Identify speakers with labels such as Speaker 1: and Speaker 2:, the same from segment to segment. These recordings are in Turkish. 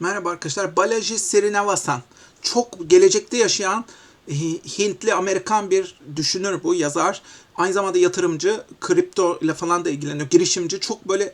Speaker 1: Merhaba arkadaşlar. Balaji Srinivasan. Çok gelecekte yaşayan Hi- Hintli Amerikan bir düşünür bu yazar. Aynı zamanda yatırımcı, kripto ile falan da ilgileniyor. Girişimci. Çok böyle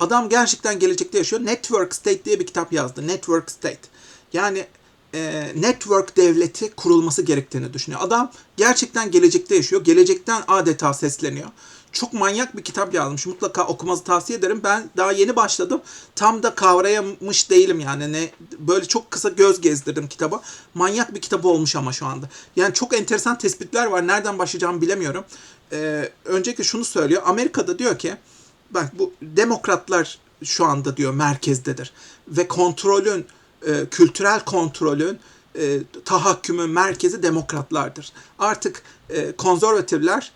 Speaker 1: adam gerçekten gelecekte yaşıyor. Network State diye bir kitap yazdı. Network State. Yani e, network devleti kurulması gerektiğini düşünüyor. Adam gerçekten gelecekte yaşıyor. Gelecekten adeta sesleniyor. Çok manyak bir kitap yazmış. Mutlaka okumanızı tavsiye ederim. Ben daha yeni başladım. Tam da kavrayamış değilim yani. Ne böyle çok kısa göz gezdirdim kitaba. Manyak bir kitap olmuş ama şu anda. Yani çok enteresan tespitler var. Nereden başlayacağımı bilemiyorum. Ee, öncelikle şunu söylüyor. Amerika'da diyor ki bak bu demokratlar şu anda diyor merkezdedir ve kontrolün e, kültürel kontrolün e, tahakkümün merkezi demokratlardır. Artık e, konservatifler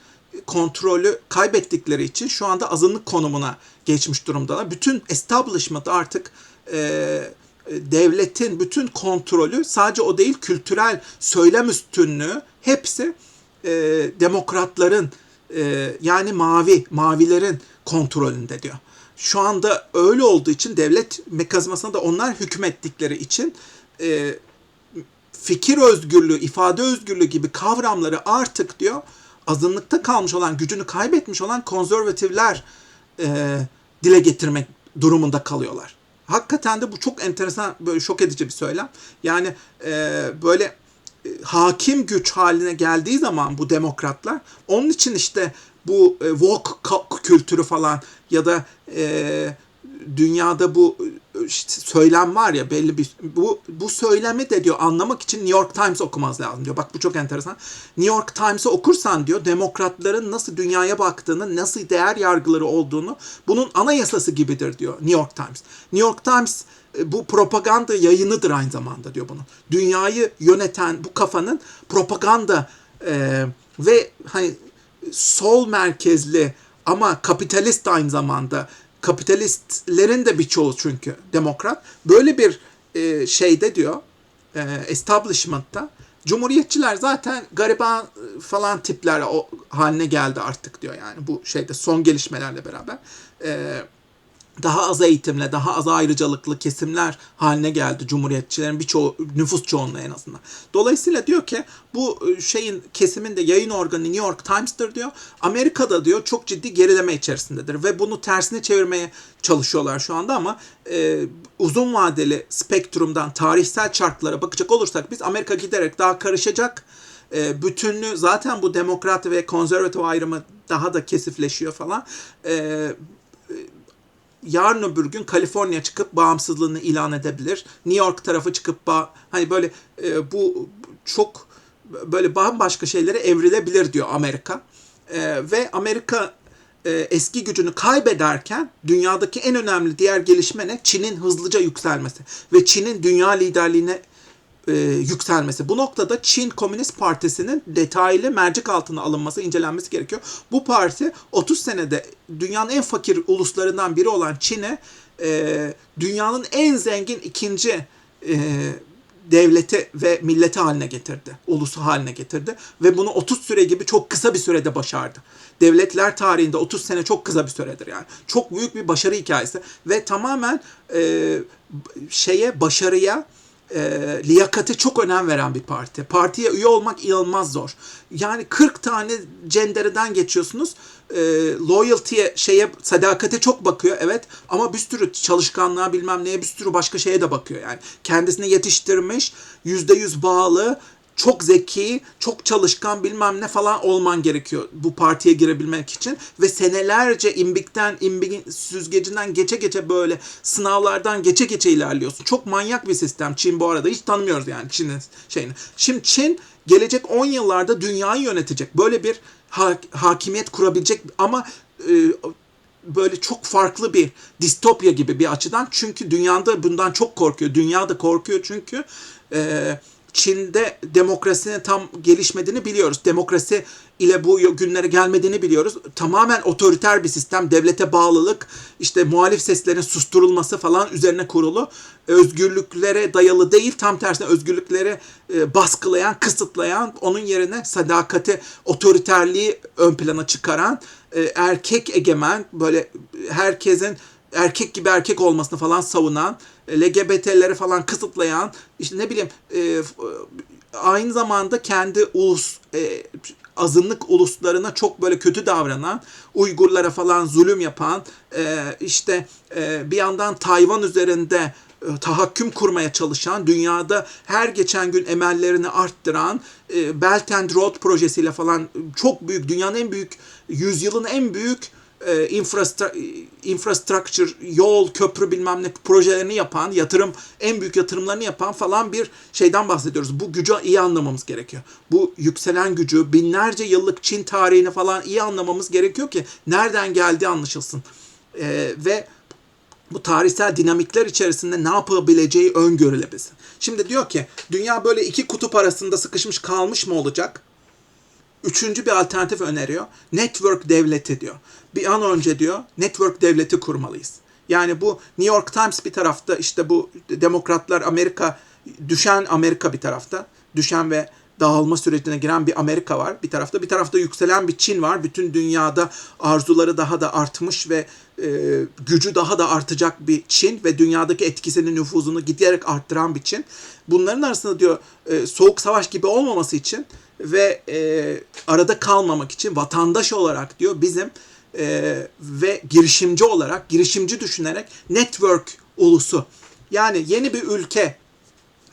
Speaker 1: kontrolü kaybettikleri için şu anda azınlık konumuna geçmiş durumdalar. Bütün establishment artık e, devletin bütün kontrolü sadece o değil kültürel söylem üstünlüğü hepsi e, demokratların e, yani mavi mavilerin kontrolünde diyor. Şu anda öyle olduğu için devlet mekanizmasına da onlar hükmettikleri için e, fikir özgürlüğü, ifade özgürlüğü gibi kavramları artık diyor azınlıkta kalmış olan, gücünü kaybetmiş olan konservatifler e, dile getirmek durumunda kalıyorlar. Hakikaten de bu çok enteresan, böyle şok edici bir söylem. Yani e, böyle e, hakim güç haline geldiği zaman bu demokratlar, onun için işte bu e, woke kültürü falan ya da e, dünyada bu söylem var ya belli bir bu bu söylemi de diyor anlamak için New York Times okumanız lazım diyor. Bak bu çok enteresan. New York Times'ı okursan diyor demokratların nasıl dünyaya baktığını, nasıl değer yargıları olduğunu bunun anayasası gibidir diyor New York Times. New York Times e, bu propaganda yayınıdır aynı zamanda diyor bunu. Dünyayı yöneten bu kafanın propaganda e, ve hani sol merkezli ama kapitalist aynı zamanda kapitalistlerin de birçoğu çünkü demokrat böyle bir e, şeyde diyor e, establishment'ta Cumhuriyetçiler zaten gariban e, falan tipler o haline geldi artık diyor yani bu şeyde son gelişmelerle beraber. E, daha az eğitimle, daha az ayrıcalıklı kesimler haline geldi Cumhuriyetçilerin birçoğu, nüfus çoğunluğu en azından. Dolayısıyla diyor ki bu e, şeyin kesimin de yayın organı New York Times'tır diyor. Amerika'da diyor çok ciddi gerileme içerisindedir ve bunu tersine çevirmeye çalışıyorlar şu anda ama e, uzun vadeli spektrumdan tarihsel çarklara bakacak olursak biz Amerika giderek daha karışacak e, bütünlüğü zaten bu demokrat ve konservatif ayrımı daha da kesifleşiyor falan. E, yarın öbür gün Kaliforniya çıkıp bağımsızlığını ilan edebilir. New York tarafı çıkıp hani böyle e, bu çok böyle bambaşka şeylere evrilebilir diyor Amerika. E, ve Amerika e, eski gücünü kaybederken dünyadaki en önemli diğer gelişme ne? Çin'in hızlıca yükselmesi ve Çin'in dünya liderliğine e, yükselmesi. Bu noktada Çin Komünist Partisi'nin detaylı mercek altına alınması, incelenmesi gerekiyor. Bu parti 30 senede dünyanın en fakir uluslarından biri olan Çin'e e, dünyanın en zengin ikinci e, devleti ve milleti haline getirdi. Ulusu haline getirdi. Ve bunu 30 süre gibi çok kısa bir sürede başardı. Devletler tarihinde 30 sene çok kısa bir süredir yani. Çok büyük bir başarı hikayesi. Ve tamamen e, şeye, başarıya e, liyakate çok önem veren bir parti. Partiye üye olmak inanılmaz zor. Yani 40 tane cendereden geçiyorsunuz. E, loyalty'ye, şeye, sadakate çok bakıyor evet ama bir sürü çalışkanlığa bilmem neye bir sürü başka şeye de bakıyor yani. Kendisini yetiştirmiş, %100 bağlı, çok zeki, çok çalışkan bilmem ne falan olman gerekiyor bu partiye girebilmek için. Ve senelerce imbikten, imbik süzgecinden geçe geçe böyle sınavlardan geçe geçe ilerliyorsun. Çok manyak bir sistem Çin bu arada. Hiç tanımıyoruz yani Çin'in şeyini. Şimdi Çin gelecek 10 yıllarda dünyayı yönetecek. Böyle bir ha- hakimiyet kurabilecek ama e, böyle çok farklı bir distopya gibi bir açıdan. Çünkü dünyada bundan çok korkuyor. Dünya da korkuyor çünkü e, Çin'de demokrasinin tam gelişmediğini biliyoruz. Demokrasi ile bu günlere gelmediğini biliyoruz. Tamamen otoriter bir sistem, devlete bağlılık, işte muhalif seslerin susturulması falan üzerine kurulu. Özgürlüklere dayalı değil, tam tersine özgürlükleri e, baskılayan, kısıtlayan, onun yerine sadakati, otoriterliği ön plana çıkaran, e, erkek egemen, böyle herkesin erkek gibi erkek olmasını falan savunan LGBT'leri falan kısıtlayan işte ne bileyim e, f- aynı zamanda kendi ulus e, azınlık uluslarına çok böyle kötü davranan, Uygurlara falan zulüm yapan, e, işte e, bir yandan Tayvan üzerinde e, tahakküm kurmaya çalışan, dünyada her geçen gün emellerini arttıran, e, Belt and Road projesiyle falan çok büyük, dünyanın en büyük, yüzyılın en büyük e, infrastructure, yol, köprü bilmem ne projelerini yapan, yatırım, en büyük yatırımlarını yapan falan bir şeyden bahsediyoruz. Bu gücü iyi anlamamız gerekiyor. Bu yükselen gücü, binlerce yıllık Çin tarihini falan iyi anlamamız gerekiyor ki nereden geldiği anlaşılsın. E, ve bu tarihsel dinamikler içerisinde ne yapabileceği öngörülebilsin. Şimdi diyor ki dünya böyle iki kutup arasında sıkışmış kalmış mı olacak? Üçüncü bir alternatif öneriyor. Network devleti diyor. Bir an önce diyor network devleti kurmalıyız. Yani bu New York Times bir tarafta işte bu demokratlar Amerika düşen Amerika bir tarafta. Düşen ve dağılma sürecine giren bir Amerika var bir tarafta. Bir tarafta yükselen bir Çin var. Bütün dünyada arzuları daha da artmış ve e, gücü daha da artacak bir Çin ve dünyadaki etkisini, nüfuzunu giderek arttıran bir Çin. Bunların arasında diyor e, soğuk savaş gibi olmaması için ve e, arada kalmamak için vatandaş olarak diyor bizim e, ve girişimci olarak, girişimci düşünerek network ulusu yani yeni bir ülke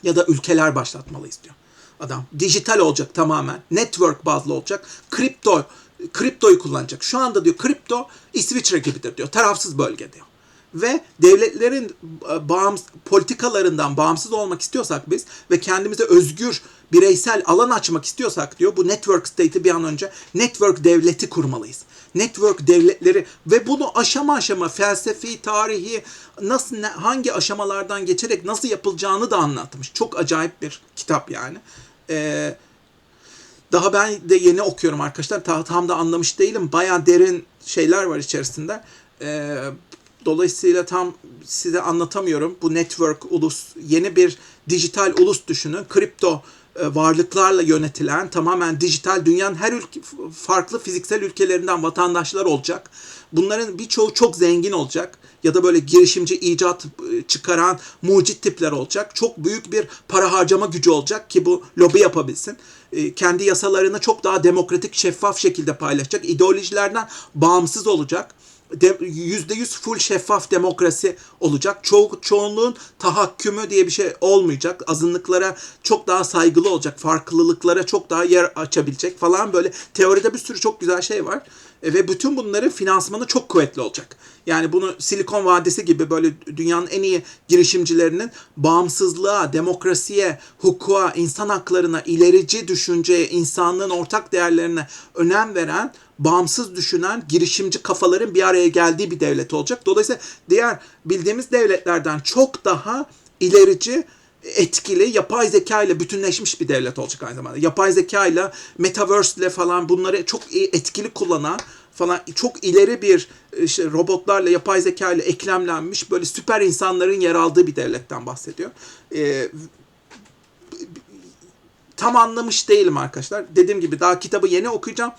Speaker 1: ya da ülkeler başlatmalıyız diyor adam. Dijital olacak tamamen. Network bazlı olacak. Kripto kriptoyu kullanacak. Şu anda diyor kripto İsviçre gibidir diyor. Tarafsız bölge diyor. Ve devletlerin e, bağımsız, politikalarından bağımsız olmak istiyorsak biz ve kendimize özgür bireysel alan açmak istiyorsak diyor bu network state'i bir an önce network devleti kurmalıyız. Network devletleri ve bunu aşama aşama felsefi, tarihi nasıl hangi aşamalardan geçerek nasıl yapılacağını da anlatmış. Çok acayip bir kitap yani. Ee, daha ben de yeni okuyorum arkadaşlar. Ta- tam da anlamış değilim. Bayağı derin şeyler var içerisinde. Ee, dolayısıyla tam size anlatamıyorum. Bu network ulus, yeni bir dijital ulus düşünün. Kripto e, varlıklarla yönetilen tamamen dijital dünyanın her ülke, farklı fiziksel ülkelerinden vatandaşlar olacak. Bunların birçoğu çok zengin olacak ya da böyle girişimci icat e, çıkaran mucit tipler olacak. Çok büyük bir para harcama gücü olacak ki bu lobi yapabilsin. E, Kendi yasalarını çok daha demokratik, şeffaf şekilde paylaşacak. İdeolojilerden bağımsız olacak. De- %100 full şeffaf demokrasi olacak. Ço- çoğunluğun tahakkümü diye bir şey olmayacak. Azınlıklara çok daha saygılı olacak. Farklılıklara çok daha yer açabilecek falan böyle. Teoride bir sürü çok güzel şey var. E, ve bütün bunların finansmanı çok kuvvetli olacak. Yani bunu Silikon Vadisi gibi böyle dünyanın en iyi girişimcilerinin bağımsızlığa, demokrasiye, hukuka, insan haklarına, ilerici düşünceye, insanlığın ortak değerlerine önem veren, bağımsız düşünen girişimci kafaların bir araya geldiği bir devlet olacak. Dolayısıyla diğer bildiğimiz devletlerden çok daha ilerici, etkili, yapay zeka ile bütünleşmiş bir devlet olacak aynı zamanda. Yapay zeka ile, metaverse ile falan bunları çok etkili kullanan falan çok ileri bir işte robotlarla, yapay zeka ile eklemlenmiş böyle süper insanların yer aldığı bir devletten bahsediyor. Ee, tam anlamış değilim arkadaşlar. Dediğim gibi daha kitabı yeni okuyacağım.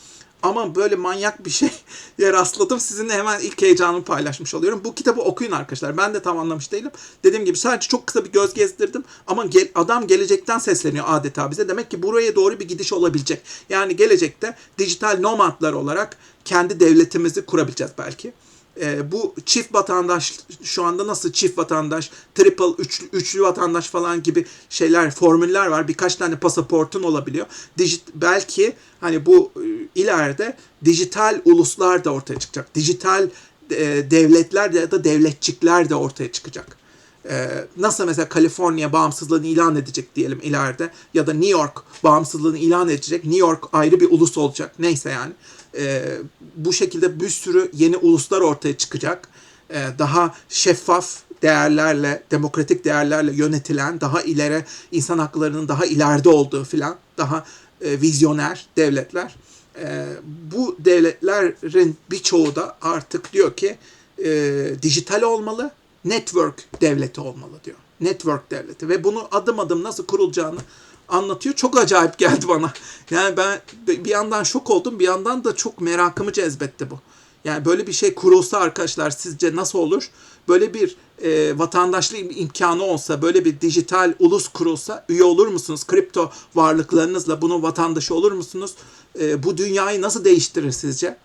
Speaker 1: Ama böyle manyak bir şey rastladım. Sizinle hemen ilk heyecanımı paylaşmış oluyorum. Bu kitabı okuyun arkadaşlar. Ben de tam anlamış değilim. Dediğim gibi sadece çok kısa bir göz gezdirdim. Ama gel- adam gelecekten sesleniyor adeta bize. Demek ki buraya doğru bir gidiş olabilecek. Yani gelecekte dijital nomadlar olarak kendi devletimizi kurabileceğiz belki. Ee, bu çift vatandaş şu anda nasıl çift vatandaş, triple, üçlü, üçlü vatandaş falan gibi şeyler, formüller var. Birkaç tane pasaportun olabiliyor. Dijit, belki hani bu e, ileride dijital uluslar da ortaya çıkacak. Dijital e, devletler de ya da devletçikler de ortaya çıkacak. Ee, nasıl mesela Kaliforniya bağımsızlığını ilan edecek diyelim ileride ya da New York bağımsızlığını ilan edecek. New York ayrı bir ulus olacak. Neyse yani. Ee, bu şekilde bir sürü yeni uluslar ortaya çıkacak. Ee, daha şeffaf değerlerle, demokratik değerlerle yönetilen, daha ileri insan haklarının daha ileride olduğu filan, daha e, vizyoner devletler. Ee, bu devletlerin birçoğu da artık diyor ki e, dijital olmalı, network devleti olmalı diyor. Network devleti ve bunu adım adım nasıl kurulacağını anlatıyor. Çok acayip geldi bana. Yani ben bir yandan şok oldum, bir yandan da çok merakımı cezbetti bu. Yani böyle bir şey kurulsa arkadaşlar sizce nasıl olur? Böyle bir e, vatandaşlık imkanı olsa, böyle bir dijital ulus kurulsa üye olur musunuz? Kripto varlıklarınızla bunun vatandaşı olur musunuz? E, bu dünyayı nasıl değiştirir sizce?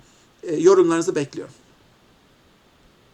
Speaker 1: E, yorumlarınızı bekliyorum.